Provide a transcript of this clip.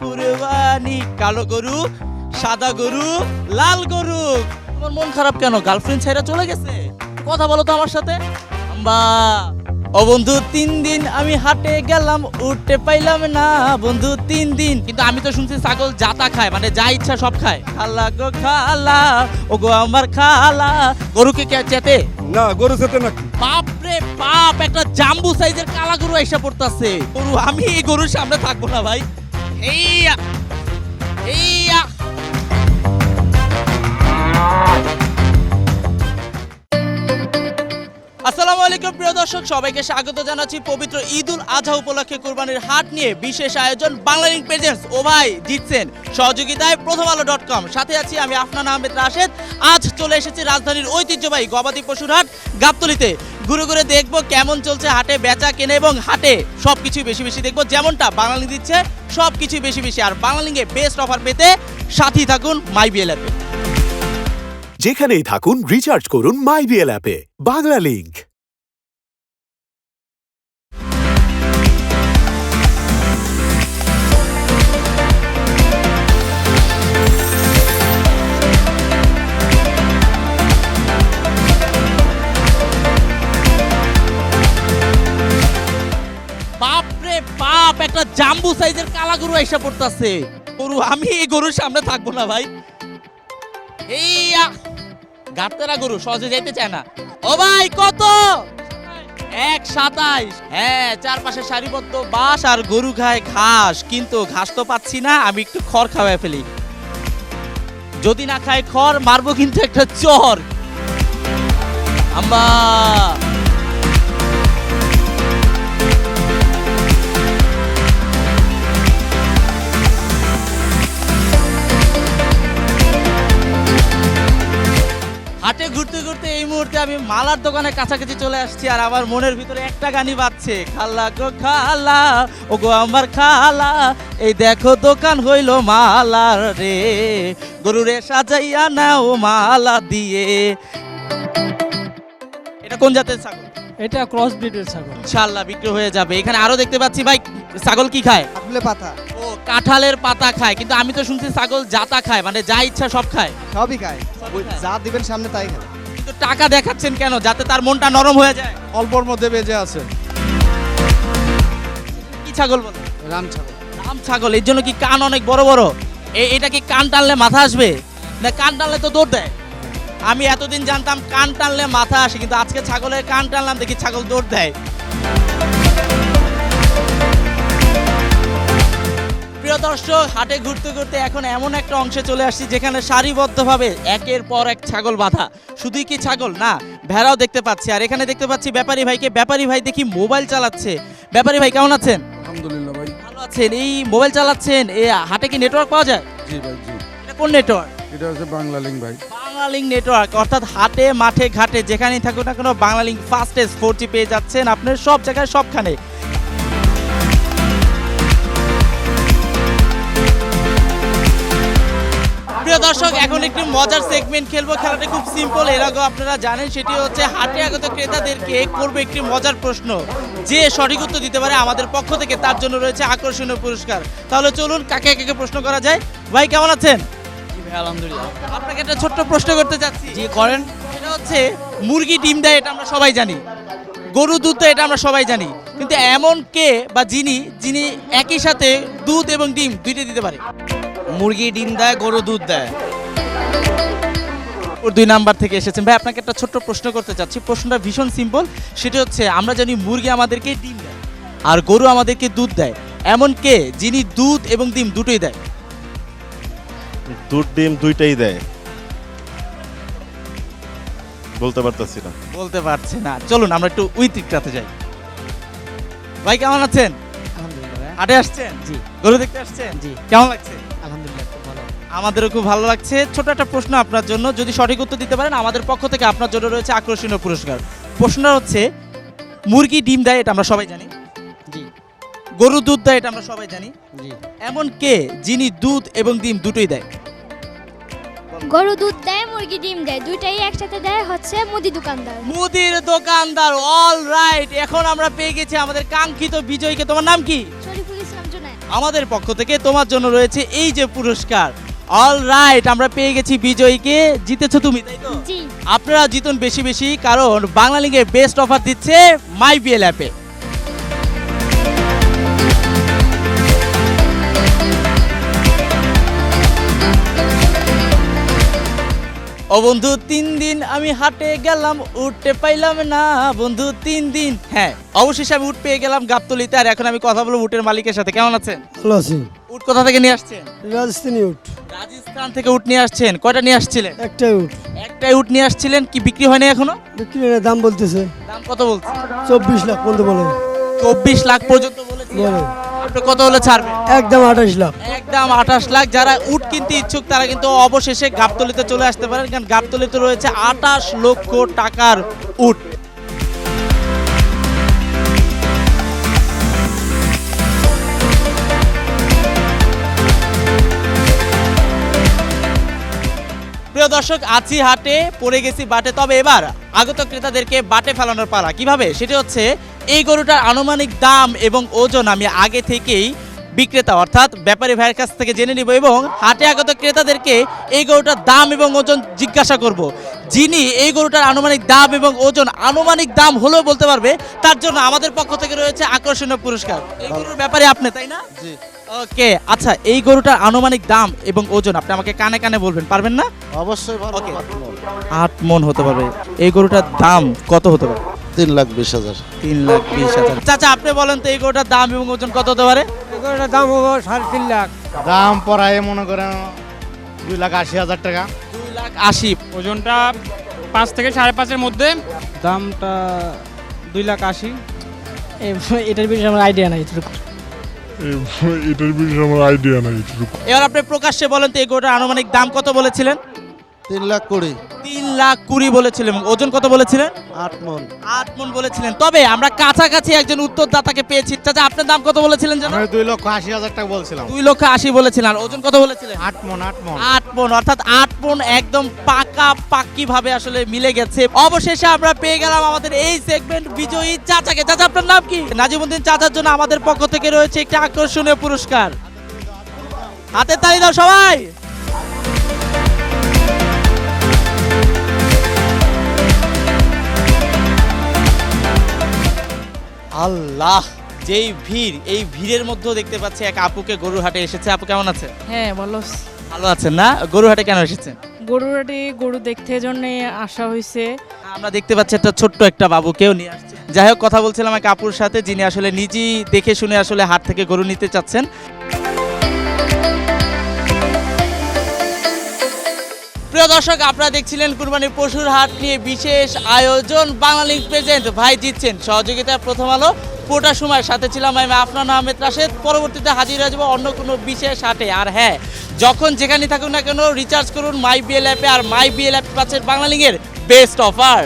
কুরবানি কালো গরু সাদা গরু লাল গরু। তোমার মন খারাপ কেন? গার্লফ্রেন্ড ছেড়ে চলে গেছে? কথা বলো তো আমার সাথে। আম্বা ও বন্ধু তিন দিন আমি হাটে গেলাম উঠতে পাইলাম না। বন্ধু তিন দিন। কিন্তু আমি তো শুনছি ছাগল জাতা খায় মানে যা ইচ্ছা সব খায়। খালা গো খালা ও গো আমার খালা। গরুকে কে চেতে? না গরু সাথে নাকি বাপরে বাপ একটা জাম্বু সাইজের কালা গরু এসে পড়তাছে। গরু আমি এই গরুর সামনে থাকব না ভাই। আসসালামু আলাইকুম, প্রিয় দর্শক। সবাইকে স্বাগত জানাচ্ছি পবিত্র ঈদুল আজহা উপলক্ষে কোরবানির হাট নিয়ে বিশেষ আয়োজন বাংলালিংক প্রেজেন্টস ও ভাই জিতছেন সহযোগিতায় প্রথম আলো ডট কম। সাথে আছি আমি আফনান আহমেদ রাশেদ। আজ চলে এসেছি রাজধানীর ঐতিহ্যবাহী গবাদি পশুর হাট গাবতলিতে। ঘুরে ঘুরে দেখব কেমন চলছে হাটে, বেচা কেনে এবং হাটে। সব কিছু বেশি বেশি দেখব। যেমনটা বাঙালি দিচ্ছে সব কিছু বেশি বেশি। আর বাঙালি বেস্ট অফার পেতে সাথী থাকুন মাই বিএল অ্যাপে যেখানেই থাকুন রিচার্জ করুন মাই বিএল অ্যাপে বাংলা লিংক জাম্বু সাইজের কালা গরু এসে পড়তাছে। গরু, আমি এই গরুর সামনে থাকব না ভাই। এইয়া, গাড়তেরা গরু, সহজে যাইতে চায় না। ও ভাই, কত? এক সাতাইশ। হ্যাঁ চারপাশে সারিবদ্ধ বাস আর গরু খায় ঘাস, কিন্তু ঘাস তো পাচ্ছি না, আমি একটু খড় খাওয়াই ফেলি। যদি না খায় খড়, মারবো কিন্তু একটা চর। আম্বা হাটে ঘুরতে ঘুরতে এই মুহূর্তে আমি মালার দোকানে কাছাকাছি চলে আসছি আর আমার মনের ভিতরে একটা গানই বাজছে। খালা গো খালা ও গো আমার খালা এই দেখো দোকান হইল মালার রে। গরুরে সাজাইয়া নাও মালা দিয়ে। এটা কোন জাতের ছাগল? এটা ক্রস ব্রিডের ছাগল। ইনশাল্লাহ বিক্রি হয়ে যাবে। এখানে আরও দেখতে পাচ্ছি ভাই ছাগল কি খায়? পাতা। ও কাঁঠালের পাতা খায় কিন্তু আমি তো শুনছি ছাগল যাতা খায় মানে যা ইচ্ছা সব খায়। সবই খায়। ওই যা দিবেন সামনে তাই খায়। কিন্তু টাকা দেখাচ্ছেন কেন যাতে তার মনটা নরম হয়ে যায়? অল্পর মধ্যে বেজে আছে। কি ছাগল বলে? রাম ছাগল। রাম ছাগল এর জন্য কি কান অনেক বড় বড়? এ- এটা কি কান টানলে মাথা আসবে? না কান টানলে তো দৌড় দেয়। আমি এতদিন জানতাম কান টানলে মাথা আসে কিন্তু আজকে ছাগলের কান টানলাম দেখি ছাগল দৌড় দেয়। প্রিয় দর্শক হাটে ঘুরতে ঘুরতে এখন এমন একটা অংশে চলে আসছি যেখানে সারিবদ্ধভাবে একের পর এক ছাগল বাঁধা। শুধুই কি ছাগল? না ভেড়াও দেখতে পাচ্ছি। আর এখানে দেখতে পাচ্ছি ব্যাপারী ভাইকে। ব্যাপারী ভাই দেখি মোবাইল চালাচ্ছে। ব্যাপারী ভাই কেমন আছেন? আলহামদুলিল্লাহ ভাই। ভালো আছেন? এই মোবাইল চালাচ্ছেন এ হাটে কি নেটওয়ার্ক পাওয়া যায়? জি ভাই জি। এটা কোন নেটওয়ার্ক এটা হচ্ছে বাংলা লিঙ্ক ভাই। বাংলালিংক নেটওয়ার্ক অর্থাৎ হাটে মাঠে ঘাটে যেখানেই থাকুক না কোনো বাংলালিংক ফাস্টেস্ট ফোর জি পেয়ে যাচ্ছেন আপনার সব জায়গায় সবখানে। প্রিয় দর্শক এখন একটি মজার সেগমেন্ট খেলব। খেলাটা খুব সিম্পল এর আগেও আপনারা জানেন সেটি হচ্ছে হাটে আগত ক্রেতাদেরকে করব একটি মজার প্রশ্ন। যে সঠিক উত্তর দিতে পারে আমাদের পক্ষ থেকে তার জন্য রয়েছে আকর্ষণীয় পুরস্কার। তাহলে চলুন কাকে কাকে প্রশ্ন করা যায়? ভাই কেমন আছেন? আলহামদুলিল্লাহ। আপনাকে একটা ছোট্ট প্রশ্ন করতে চাচ্ছি জি করেন। এটা হচ্ছে মুরগি ডিম দেয় এটা আমরা সবাই জানি। গরু দুধ দেয় এটা আমরা সবাই জানি। কিন্তু এমন কে বা যিনি যিনি একই সাথে দুধ এবং ডিম দুইটা দিতে পারে? মুরগি ডিম দেয় গরু দুধ দেয়। ওর দুই নাম্বার থেকে এসেছেন। ভাই আপনাকে একটা ছোট্ট প্রশ্ন করতে চাচ্ছি। প্রশ্নটা ভীষণ সিম্পল। সেটা হচ্ছে আমরা জানি মুরগি আমাদেরকে ডিম দেয় আর গরু আমাদেরকে দুধ দেয়। এমন কে যিনি দুধ এবং ডিম দুটোই দেয়? দুধ ডিম দুইটাই দেয়। বলতে পারতেছি না। বলতে পারছে না। চলুন আমরা একটু উইথিকটাতে যাই। ভাই কেমন আছেন? হাটে আসছেন জি। গরু দেখতে আসছেন জি। কেমন লাগছে? আলহামদুলিল্লাহ খুব ভালো। আমাদেরও খুব ভালো লাগছে। ছোট একটা প্রশ্ন আপনার জন্য যদি সঠিক উত্তর দিতে পারেন আমাদের পক্ষ থেকে আপনার জন্য রয়েছে আকর্ষণীয় পুরস্কার। প্রশ্নটা হচ্ছে মুরগি ডিম দেয় এটা আমরা সবাই জানি। জি। গরু দুধ দেয় এটা আমরা সবাই জানি। জি। এমন কে যিনি দুধ এবং ডিম দুটোই দেয়? গরু দুধ দেয় মুরগি ডিম দেয় দুইটাই একসাথে দেয় হচ্ছে মুদি দোকানদার। মুদির দোকানদার অল রাইট এখন আমরা পেয়ে গেছি আমাদের কাঙ্ক্ষিত বিজয়কে। তোমার নাম কি? আমাদের পক্ষ থেকে তোমার জন্য রয়েছে এই যে পুরস্কার। অল রাইট আমরা পেয়ে গেছি বিজয়ীকে। জিতেছো তুমি তাই তো? আপনারা জিতুন বেশি বেশি কারণ বাংলা লিগে বেস্ট অফার দিচ্ছে মাই বিএল অ্যাপে ও বন্ধু তিন দিন আমি হাটে গেলাম উঠতে পাইলাম না। বন্ধু তিন দিন। হ্যাঁ অবশেষে আমি উঠ পেয়ে গেলাম গাবতলিতে আর এখন আমি কথা বলব উটের মালিকের সাথে। কেমন আছেন? ভালো আছি। উট কোথা থেকে নিয়ে আসছেন? রাজস্থানী উঠ রাজস্থান থেকে উট নিয়ে আসছেন। কয়টা নিয়ে আসছিলেন? একটাই উঠ একটাই উট নিয়ে আসছিলেন কি বিক্রি হয়নি এখনও? বিক্রি এর দাম বলতেছে। দাম কত বলছে চব্বিশ লাখ পর্যন্ত বলে। চব্বিশ লাখ পর্যন্ত বলেছি। বলে। আপনি কত হলে ছাড়বেন একদম আঠাশ লাখ। একদম আঠাশ লাখ। যারা উট কিনতে ইচ্ছুক তারা কিন্তু অবশেষে গাবতলিতে চলে আসতে পারেন কারণ গাবতলিতে রয়েছে আঠাশ লক্ষ টাকার উট। প্রিয় দর্শক আছি হাটে পড়ে গেছি বাটে। তবে এবার আগত ক্রেতাদেরকে বাটে ফেলানোর পালা। কীভাবে? সেটি হচ্ছে এই গরুটার আনুমানিক দাম এবং ওজন আমি আগে থেকেই বিক্রেতা অর্থাৎ ব্যাপারী ভাইয়ের কাছ থেকে জেনে নিব এবং হাটে আগত ক্রেতাদেরকে এই গরুটার দাম এবং ওজন জিজ্ঞাসা করব। যিনি এই গরুটার আনুমানিক দাম এবং ওজন আনুমানিক দাম হলেও বলতে পারবে তার জন্য আমাদের পক্ষ থেকে রয়েছে আকর্ষণীয় পুরস্কার। এই গরুর ব্যাপারে আপনি তাই না? জি। ওকে আচ্ছা এই গরুটার আনুমানিক দাম এবং ওজন আপনি আমাকে কানে কানে বলবেন পারবেন না? অবশ্যই আট মন হতে পারবে। এই গরুটার দাম কত হতে পারে? তিন লাখ বিশ হাজার। তিন লাখ বিশ হাজার। চাচা আপনি বলেন তো এই গরুটার দাম এবং ওজন কত হতে পারে? দাম হব সাড়ে তিন লাখ। দাম পড়ায় মনে করেন দুই লাখ আশি হাজার টাকা। দুই লাখ আশি। ওজনটা পাঁচ থেকে সাড়ে পাঁচের মধ্যে? দামটা দুই লাখ আশি। এটার বিষয়ে আমার আইডিয়া নাই এতটুকু এটার বিষয়ে আমার আইডিয়া নাই এটুকু। এবার আপনি প্রকাশ্যে বলেন তো এই গরুটার আনুমানিক দাম কত বলেছিলেন? তিন লাখ কুড়ি। তিন লাখ কুড়ি বলেছিলেন। ওজন কত বলেছিলেন? আট মন। আট মন বলেছিলেন। তবে আমরা কাছাকাছি একজন উত্তরদাতাকে পেয়েছি। চাচা আপনার দাম কত বলেছিলেন জানো? দুই লক্ষ আশি হাজার টাকা বলছিলাম। দুই লক্ষ আশি বলেছিলেন। ওজন কত বলেছিলেন? আট মন আট মন। আট পন অর্থাৎ আট একদম পাকা পাক্কি ভাবে আসলে মিলে গেছে। অবশেষে আমরা পেয়ে গেলাম আমাদের এই সেগমেন্ট বিজয়ী চাচাকে। চাচা আপনার নাম কি? নাজিমুদ্দিন চাচার জন্য আমাদের পক্ষ থেকে রয়েছে একটি আকর্ষণীয় পুরস্কার। হাতে তালি দাও সবাই। আল্লাহ যেই ভিড় এই ভিড়ের মধ্যেও দেখতে পাচ্ছি এক আপুকে গরুর হাটে এসেছে। আপু কেমন আছে হ্যাঁ বলো ভালো আছেন না? গরু হাটে কেন এসেছেন? গরুরাটি গরু দেখতে জন্য আসা হয়েছে আমরা দেখতে পাচ্ছি একটা ছোট্ট একটা বাবুকেও নিয়ে আসছে। যাই হোক কথা বলছিলাম এক আপুর সাথে যিনি আসলে নিজেই দেখে শুনে আসলে হাট থেকে গরু নিতে চাচ্ছেন। প্রিয় দর্শক, আপনারা দেখছিলেন কুরবানির পশুর হাট নিয়ে বিশেষ আয়োজন। বাংলালিংক প্রেজেন্ট ভাই জিতছেন। সহযোগিতা প্রথম আলো পুরোটা সময় সাথে ছিলাম আমি আফনান আহমেদ রাশেদ। পরবর্তীতে হাজির হয়ে যাব অন্য কোনো বিশেষ হাটে। আর হ্যাঁ যখন যেখানে থাকুন না কেন রিচার্জ করুন মাই বিএল অ্যাপে আর মাই বিএল অ্যাপ পাচ্ছেন বাংলালিংকের বেস্ট অফার